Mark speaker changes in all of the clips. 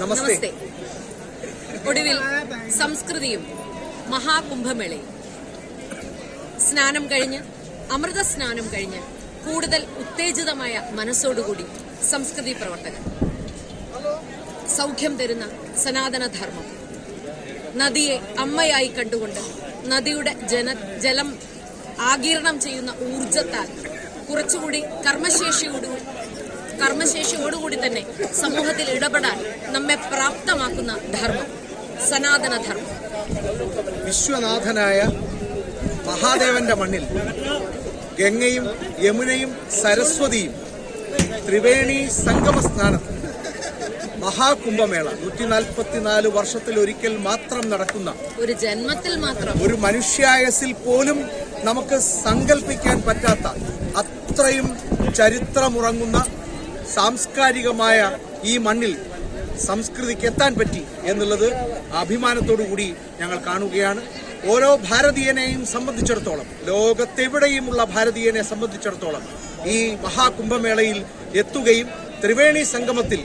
Speaker 1: നമസ്തേ.
Speaker 2: ഒടുവിൽ സംസ്കൃതിയും മഹാകുംഭമേളയും. സ്നാനം കഴിഞ്ഞ് അമൃത സ്നാനം കഴിഞ്ഞ് കൂടുതൽ ഉത്തേജിതമായ മനസ്സോടുകൂടി സംസ്കൃതി പ്രവർത്തകർ സൗഖ്യം തരുന്ന സനാതനധർമ്മം. നദിയെ അമ്മയായി കണ്ടുകൊണ്ട് നദിയുടെ ജന ജലം ആഗീരണം ചെയ്യുന്ന ഊർജത്താൽ കുറച്ചുകൂടി കർമ്മശേഷിയോടുകൂടി കർമ്മശേഷിയോടുകൂടി തന്നെ സമൂഹത്തിൽ ഇടപെടാൻ നമ്മെ പ്രാപ്തമാക്കുന്ന ധർമ്മം സനാതന ധർമ്മം
Speaker 1: വിശ്വനാഥനായ മഹാദേവന്റെ മണ്ണിൽ ഗംഗയും യമുനയും സരസ്വതിയും ത്രിവേണി സംഗമ സ്നാനത്തിൽ മഹാകുംഭമേള നൂറ്റി നാൽപ്പത്തിനാല് വർഷത്തിൽ ഒരിക്കൽ മാത്രം നടക്കുന്ന
Speaker 2: ഒരു ജന്മത്തിൽ മാത്രം
Speaker 1: ഒരു മനുഷ്യായസിൽ പോലും നമുക്ക് സങ്കല്പിക്കാൻ പറ്റാത്ത അത്രയും ചരിത്രമുറങ്ങുന്ന സാംസ്കാരികമായ ഈ മണ്ണിൽ സംസ്കൃതിക്ക് എത്താൻ പറ്റി എന്നുള്ളത് അഭിമാനത്തോടു കൂടി ഞങ്ങൾ കാണുകയാണ്. ഓരോ ഭാരതീയനെയും സംബന്ധിച്ചിടത്തോളം ലോകത്തെവിടെയുമുള്ള ഭാരതീയനെ സംബന്ധിച്ചിടത്തോളം ഈ മഹാകുംഭമേളയിൽ എത്തുകയും ത്രിവേണി സംഗമത്തിൽ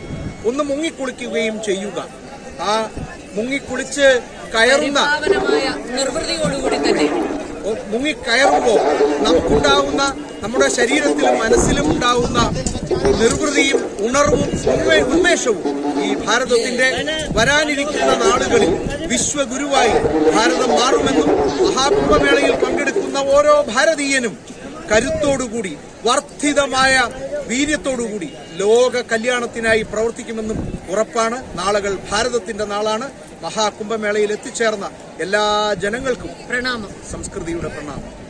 Speaker 1: ഒന്ന് മുങ്ങിക്കുളിക്കുകയും ചെയ്യുക. ആ മുങ്ങിക്കുളിച്ച് കയറുന്ന
Speaker 2: നിർവൃതിയോടുകൂടി തന്നെ
Speaker 1: മുങ്ങിക്കയറുമ്പോൾ നമുക്കുണ്ടാവുന്ന നമ്മുടെ ശരീരത്തിലും മനസ്സിലും ഉണ്ടാവുന്ന നിർവൃതിയും ഉണർവും ഉന്മേ- ഉന്മേഷവും ഈ ഭാരതത്തിന്റെ വരാനിരിക്കുന്ന നാളുകളിൽ വിശ്വഗുരുവായി ഭാരതം മാറുമെന്നും മഹാകുംഭമേളയിൽ പങ്കെടുക്കുന്ന ഓരോ ഭാരതീയനും കരുത്തോടുകൂടി വർദ്ധിതമായ വീര്യത്തോടുകൂടി ലോക കല്യാണത്തിനായി പ്രവർത്തിക്കുമെന്നും ഉറപ്പാണ്. നാളുകൾ ഭാരതത്തിന്റെ നാളാണ്. മഹാകുംഭമേളയിൽ എത്തിച്ചേർന്ന എല്ലാ ജനങ്ങൾക്കും
Speaker 2: പ്രണാമം.
Speaker 1: സംസ്കൃതിയുടെ പ്രണാമം.